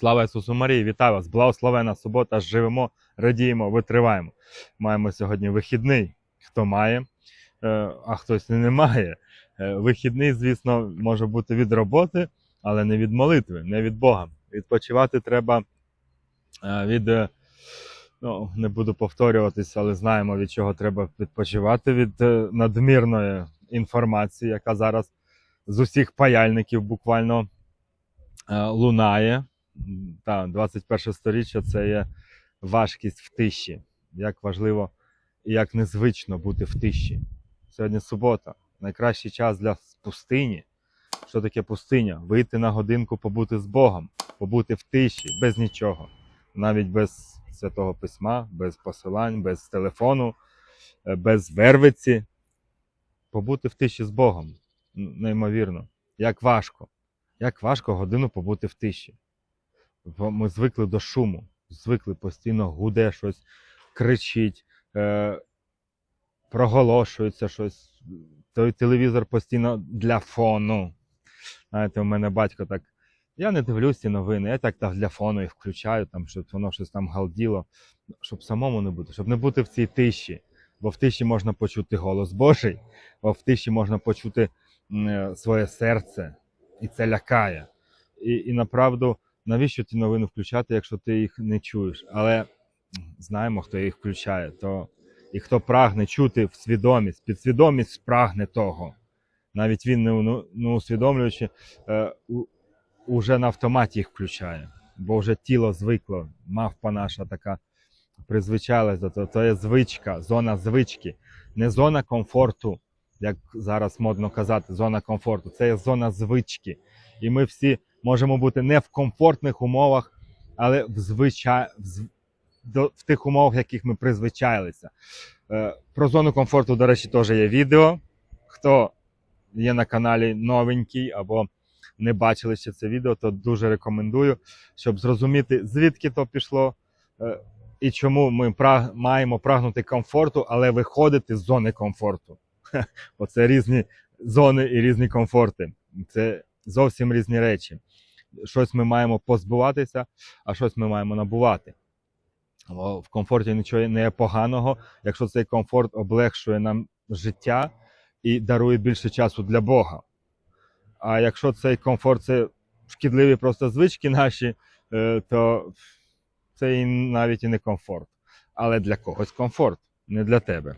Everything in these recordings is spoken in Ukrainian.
Слава Ісусу Марії, вітаю вас! Благословена субота, живемо, радіємо, витриваємо. Маємо сьогодні вихідний, хто має, е, а хтось не має. Е, Вихідний, звісно, може бути від роботи, але не від молитви, не від Бога. Відпочивати треба е, від, ну, не буду повторюватися, але знаємо, від чого треба відпочивати від надмірної інформації, яка зараз з усіх паяльників буквально лунає. Та 21 сторіччя це є важкість в тиші. Як важливо і як незвично бути в тиші. Сьогодні субота. Найкращий час для пустині. Що таке пустиня? Вийти на годинку, побути з Богом, побути в тиші, без нічого. Навіть без святого письма, без посилань, без телефону, е, без вервиці. Побути в тиші з Богом. Неймовірно. Як важко. Як важко годину побути в тиші. Ми звикли до шуму, звикли постійно гуде щось, кричить, е, проголошується щось. Той телевізор постійно для фону. Знаєте, у мене батько так. Я не дивлюсь ці новини, я так, для фону їх включаю, там, щоб воно щось там галділо, щоб самому не бути, щоб не бути в цій тиші. Бо в тиші можна почути голос Божий, бо в тиші можна почути е, своє серце, і це лякає. І, і направду, навіщо ті новини включати, якщо ти їх не чуєш? Але знаємо, хто їх включає, то і хто прагне чути в свідомість, підсвідомість прагне того. Навіть він не, ну, не усвідомлюючи, е, у, уже на автоматі їх включає, бо вже тіло звикло, мавпа наша така призвичайлась до того. То є звичка, зона звички, не зона комфорту, як зараз модно казати, зона комфорту. Це є зона звички. І ми всі можемо бути не в комфортних умовах, але в, звичай... в, в тих умовах, в яких ми призвичайлися. Е, Про зону комфорту, до речі, теж є відео. Хто є на каналі новенький або не бачили ще це відео, то дуже рекомендую, щоб зрозуміти, звідки то пішло е, і чому ми праг... маємо прагнути комфорту, але виходити з зони комфорту. Оце різні зони і різні комфорти. Це зовсім різні речі. Щось ми маємо позбуватися, а щось ми маємо набувати. В комфорті нічого не є поганого, якщо цей комфорт облегшує нам життя і дарує більше часу для Бога. А якщо цей комфорт це шкідливі просто звички наші, е, то це і навіть і не комфорт. Але для когось комфорт, не для тебе.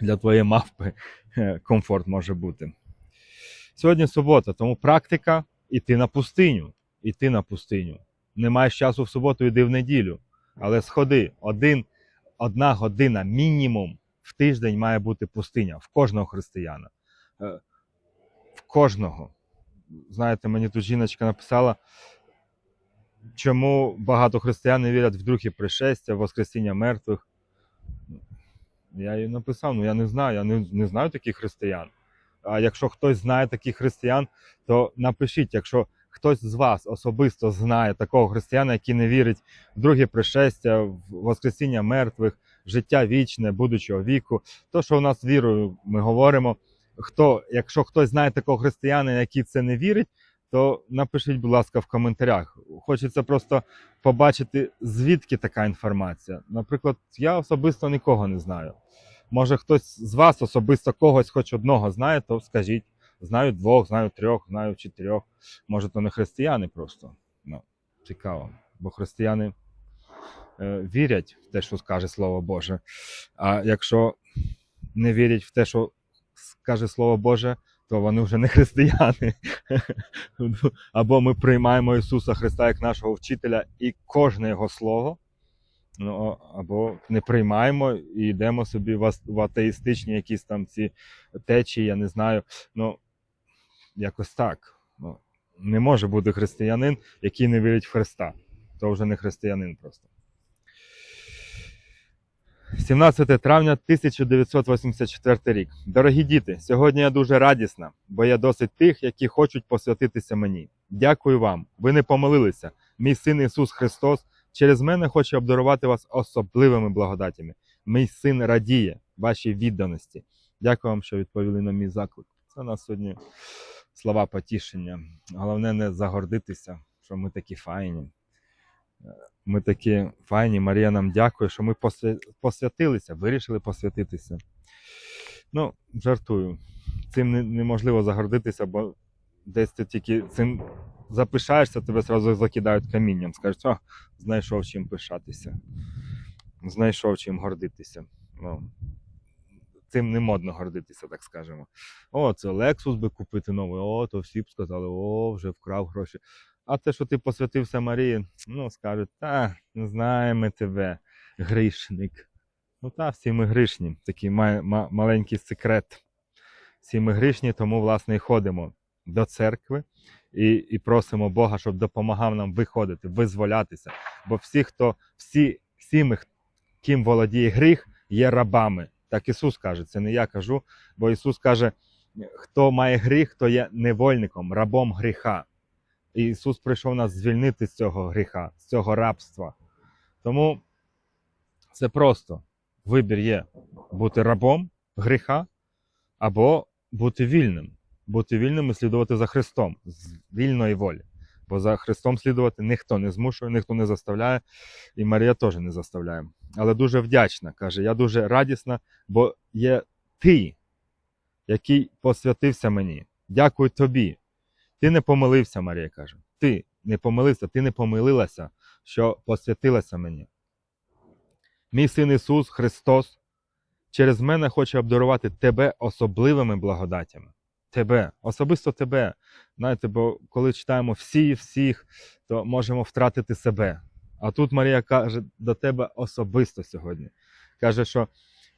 Для твоєї мавпи е, комфорт може бути. Сьогодні субота, тому практика іти на пустиню. Іти на пустиню. Не маєш часу в суботу, йди в неділю. Але сходи, один, одна година мінімум в тиждень має бути пустиня в кожного християна. Е, В кожного. Знаєте, мені тут жіночка написала, чому багато християн не вірять в друге пришестя, в Воскресіння мертвих. Я їй написав, ну я не знаю, я не, не знаю таких християн. А якщо хтось знає таких християн, то напишіть, якщо хтось з вас особисто знає такого християна, який не вірить в друге пришестя, в Воскресіння мертвих, життя вічне, будучого віку, то що у нас вірою ми говоримо. Хто, якщо хтось знає такого християнина, який це не вірить, то напишіть, будь ласка, в коментарях. Хочеться просто побачити, звідки така інформація. Наприклад, я особисто нікого не знаю. Може, хтось з вас особисто когось, хоч одного знає, то скажіть. Знаю двох, знаю трьох, знаю чотирьох. Може, то не християни просто. Ну, цікаво. Бо християни е, вірять в те, що скаже Слово Боже. А якщо не вірять в те, що скаже Слово Боже, то вони вже не християни. Або ми приймаємо Ісуса Христа як нашого вчителя і кожне Його слово. Ну, або не приймаємо і йдемо собі в атеїстичні якісь там ці течії, я не знаю. Ну, якось так. Ну, не може бути християнин, який не вірить в Христа. То вже не християнин просто. 17 травня 1984 рік. Дорогі діти, сьогодні я дуже радісна, бо є досить тих, які хочуть посвятитися мені. Дякую вам. Ви не помилилися. Мій син Ісус Христос через мене хоче обдарувати вас особливими благодатями. Мій син радіє вашій відданості. Дякую вам, що відповіли на мій заклик. Це у нас сьогодні слова потішення. Головне не загордитися, що ми такі файні. Ми такі файні. Марія нам дякує, що ми посвятилися, вирішили посвятитися. Ну, жартую. Цим неможливо загордитися, бо десь ти тільки цим запишаєшся, тебе одразу закидають камінням. Скажуть, о, знайшов чим пишатися. Знайшов чим гордитися. Ну, цим не модно гордитися, так скажемо. О, це Lexus би купити новий, о, то всі б сказали, о, вже вкрав гроші. А те, що ти посвятився Марії, ну, скажуть, та, не знаємо тебе, грішник. Ну та, всі ми грішні, такий ма- ма- маленький секрет. Всі ми грішні, тому, власне, і ходимо до церкви і, і просимо Бога, щоб допомагав нам виходити, визволятися. Бо всі, хто, всі, всі ми, ким володіє гріх, є рабами. Так Ісус каже, це не я кажу, бо Ісус каже, хто має гріх, то є невольником, рабом гріха. І Ісус прийшов нас звільнити з цього гріха, з цього рабства. Тому це просто вибір є бути рабом гріха або бути вільним. Бути вільним і слідувати за Христом з вільної волі. Бо за Христом слідувати ніхто не змушує, ніхто не заставляє, і Марія теж не заставляє. Але дуже вдячна, каже, я дуже радісна, бо є ти, який посвятився мені. Дякую тобі. Ти не помилився, Марія каже. Ти не помилився, ти не помилилася, що посвятилася мені. Мій син Ісус Христос через мене хоче обдарувати тебе особливими благодатями. Тебе, особисто тебе. Знаєте, бо коли читаємо всі і всіх, то можемо втратити себе. А тут Марія каже до тебе особисто сьогодні. Каже, що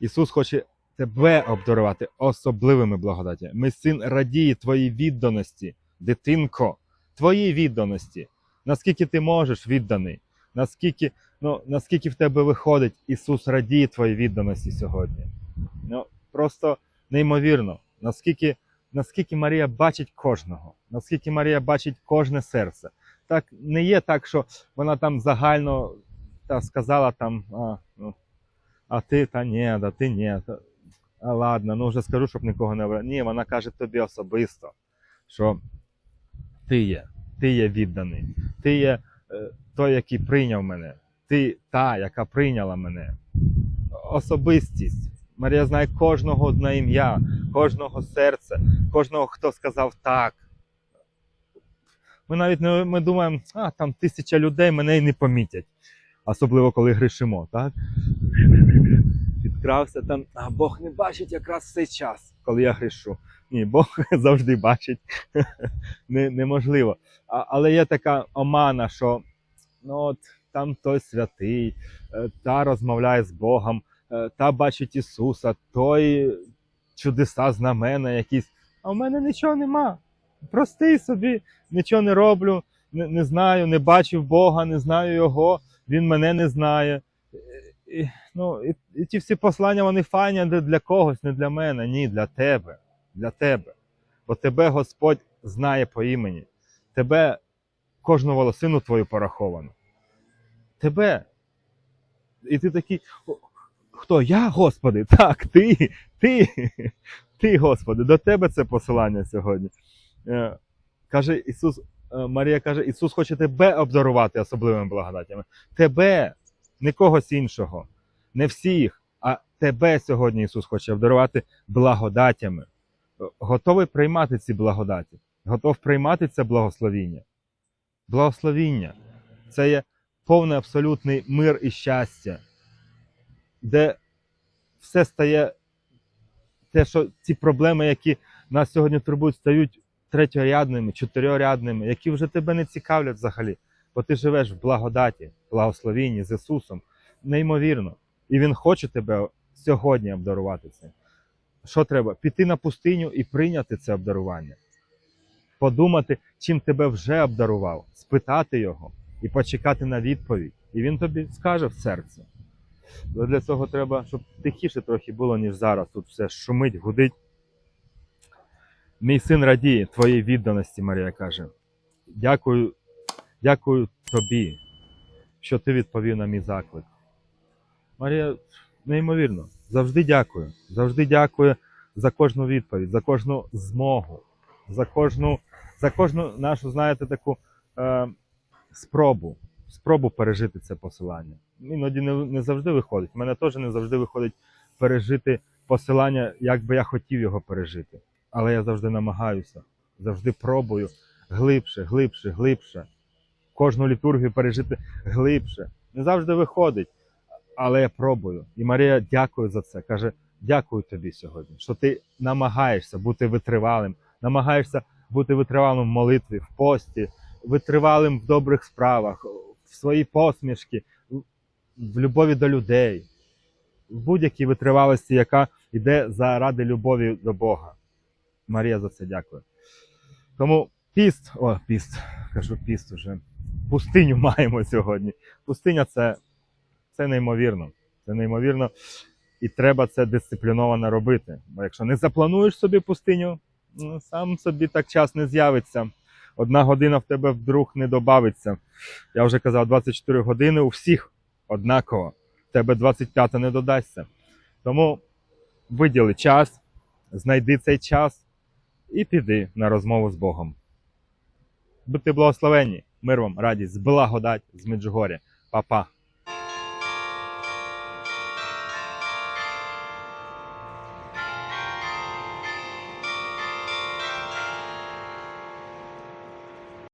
Ісус хоче тебе обдарувати особливими благодатями. Мій син радіє твоїй відданості, дитинко, твоїй відданості. Наскільки ти можеш відданий, наскільки, ну, наскільки в тебе виходить, Ісус радіє твоїй відданості сьогодні. Ну, просто неймовірно, наскільки, наскільки Марія бачить кожного, наскільки Марія бачить кожне серце. Так не є так, що вона там загально та сказала там, а, ну, а ти та ні, да ти ні. Та, а ладно, ну вже скажу, щоб нікого не вра- Ні, вона каже тобі особисто, що ти є, ти є відданий, ти є е, той, який прийняв мене, ти та, яка прийняла мене. Особистість. Марія знає кожного на ім'я, кожного серця, кожного, хто сказав так. Ми навіть не ми думаємо, а там тисяча людей мене й не помітять. Особливо коли грішимо, так? Підкрався там, а Бог не бачить якраз в цей час, коли я грішу. Ні, Бог завжди бачить. не, неможливо. А, але є така омана, що ну, от, там той святий, е, та розмовляє з Богом, та бачить Ісуса, той чудеса, знамена якісь. А в мене нічого нема. Простий собі, нічого не роблю, не, не знаю, не бачив Бога, не знаю Його, Він мене не знає. І, ну, і, і ті всі послання вони файні для когось, не для мене, ні, для тебе. Для тебе. Бо тебе Господь знає по імені. Тебе кожну волосину твою пораховано. Тебе. І ти такий. «О, Хто? Я, Господи? Так, ти, ти, ти, Господи, до тебе це посилання сьогодні. Е, Каже Ісус, е, Марія каже, Ісус хоче тебе обдарувати особливими благодатями. Тебе, не когось іншого, не всіх, а тебе сьогодні Ісус хоче обдарувати благодатями. Готовий приймати ці благодаті, готов приймати це благословіння. Благословіння це є повний абсолютний мир і щастя, де все стає, те, що ці проблеми, які нас сьогодні турбують, стають третьорядними, чотирьорядними, які вже тебе не цікавлять взагалі, бо ти живеш в благодаті, благословінні з Ісусом. Неймовірно. І Він хоче тебе сьогодні обдарувати цим. Що треба? Піти на пустиню і прийняти це обдарування. Подумати, чим тебе вже обдарував, спитати його і почекати на відповідь. І він тобі скаже в серце. Але для цього треба, щоб тихіше трохи було, ніж зараз. Тут все шумить, гудить. Мій син радіє твоїй відданості, Марія каже. Дякую, дякую тобі, що ти відповів на мій заклик. Марія, неймовірно, завжди дякую. Завжди дякую за кожну відповідь, за кожну змогу, за кожну, за кожну нашу, знаєте, таку е, спробу, спробу пережити це посилання. Іноді не, не завжди виходить. У мене теж не завжди виходить пережити посилання, як би я хотів його пережити. Але я завжди намагаюся, завжди пробую глибше, глибше, глибше. Кожну літургію пережити глибше. Не завжди виходить, але я пробую. І Марія дякує за це. Каже: дякую тобі сьогодні, що ти намагаєшся бути витривалим, намагаєшся бути витривалим в молитві, в пості, витривалим в добрих справах, в своїй посмішки, в любові до людей, в будь-якій витривалості, яка йде заради любові до Бога. Марія за це дякує. Тому піст, о, піст, кажу піст уже. Пустиню маємо сьогодні. Пустиня це, це неймовірно. Це неймовірно. І треба це дисципліновано робити. Бо якщо не заплануєш собі пустиню, ну, сам собі так час не з'явиться. Одна година в тебе вдруг не добавиться. Я вже казав, 24 години у всіх однаково. В тебе 25 не додасться. Тому виділи час, знайди цей час і піди на розмову з Богом. Будьте благословенні, мир вам, радість, благодать з Меджугорі. Па-па.